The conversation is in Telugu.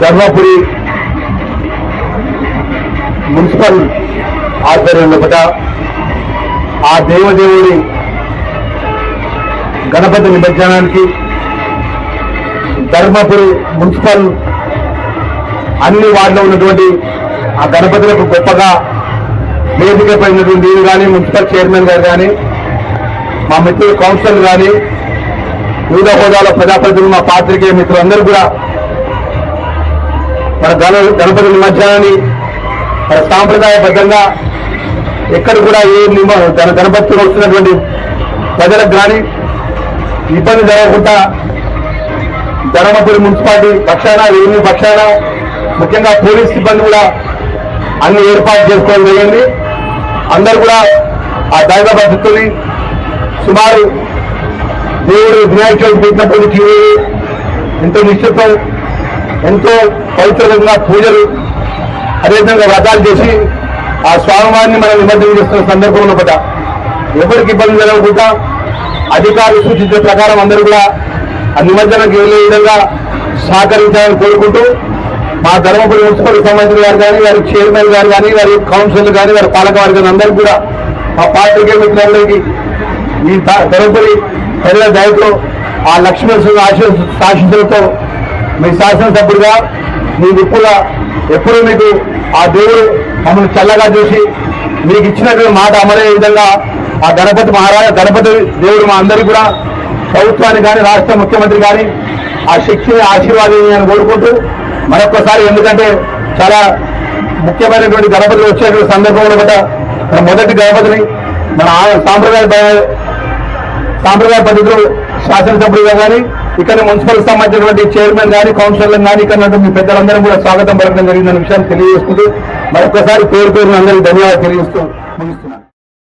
ధర్మపురి మున్సిపల్ ఆధ్వర్యంలో ఒకట ఆ దేవదేవుడి గణపతి నిమజ్జనానికి ధర్మపురి మున్సిపల్ అన్ని వార్డులో ఉన్నటువంటి ఆ గణపతులకు గొప్పగా వేదిక పడినటువంటి నేను కానీ మున్సిపల్ చైర్మన్ గారు కానీ మా మిత్రులు కౌన్సిలర్ కానీ వివిధ హోదాల ప్రజాప్రతినిధులు మా పాత్రికేయ మిత్రులందరూ కూడా మన గణ గణపతి నిమజ్జనాన్ని మన సాంప్రదాయబద్ధంగా ఎక్కడ కూడా ఏ నిమ గణ వస్తున్నటువంటి ప్రజలకు కానీ ఇబ్బంది జరగకుండా ధర్మపురి మున్సిపాలిటీ పక్షాన రెవెన్యూ పక్షాన ముఖ్యంగా పోలీస్ సిబ్బంది కూడా అన్ని ఏర్పాటు చేసుకోవడం జరిగింది. అందరూ కూడా ఆ దైవ పద్ధతుల్ని సుమారు దేవుడు వినాయక చవితి పెట్టినప్పటి నుంచి ఎంతో నిశ్చితం ఎంతో పవిత్రంగా పూజలు అదేవిధంగా వ్రతాలు చేసి ఆ స్వామివారిని మనం నిమజ్జనం చేస్తున్న సందర్భంలో కూడా ఎవరికి ఇబ్బంది జరగకుండా అధికారులు సూచించిన ప్రకారం అందరూ కూడా ఆ నిమజ్జనకు వెళ్ళే విధంగా సహకరించాలని కోరుకుంటూ మా ధర్మపురి మున్సిపల్ సంబంధించిన గారు కానీ వారి చైర్మన్ గారు కానీ వారి కౌన్సిలర్ కానీ వారి పాలక కానీ అందరూ కూడా మా పాత్రికే మిత్రులకి ఈ ధర్మపురి ప్రజల దయతో ఆ లక్ష్మీ ఆశీస్సులతో మీ శాసనసభ్యుడిగా మీ విప్పుల ఎప్పుడూ మీకు ఆ దేవుడు మమ్మల్ని చల్లగా చూసి మీకు ఇచ్చినటువంటి మాట అమలయ్యే విధంగా ఆ గణపతి మహారాజ గణపతి దేవుడు మా అందరికీ కూడా ప్రభుత్వానికి కానీ రాష్ట్ర ముఖ్యమంత్రి కానీ ఆ శక్తిని ఆశీర్వాదం అని కోరుకుంటూ మరొక్కసారి ఎందుకంటే చాలా ముఖ్యమైనటువంటి గణపతులు వచ్చేటువంటి సందర్భంలో కూడా మన మొదటి గణపతిని మన ఆ- సాంప్రదాయ బ- సాంప్రదాయ పద్ధతిలో శాసనసభ్యుడిగా కానీ ఇక్కడ మున్సిపల్ సంబంధించినటువంటి చైర్మన్ కానీ కౌన్సిలర్లను కానీ ఇక్కడ మీ పెద్దలందరూ కూడా స్వాగతం పలకడం జరిగిందన్న విషయాన్ని తెలియజేసుకుంటూ మరొకసారి పేరు పేరున అందరికీ ధన్యవాదాలు తెలియజేస్తూ ముగిస్తున్నాను.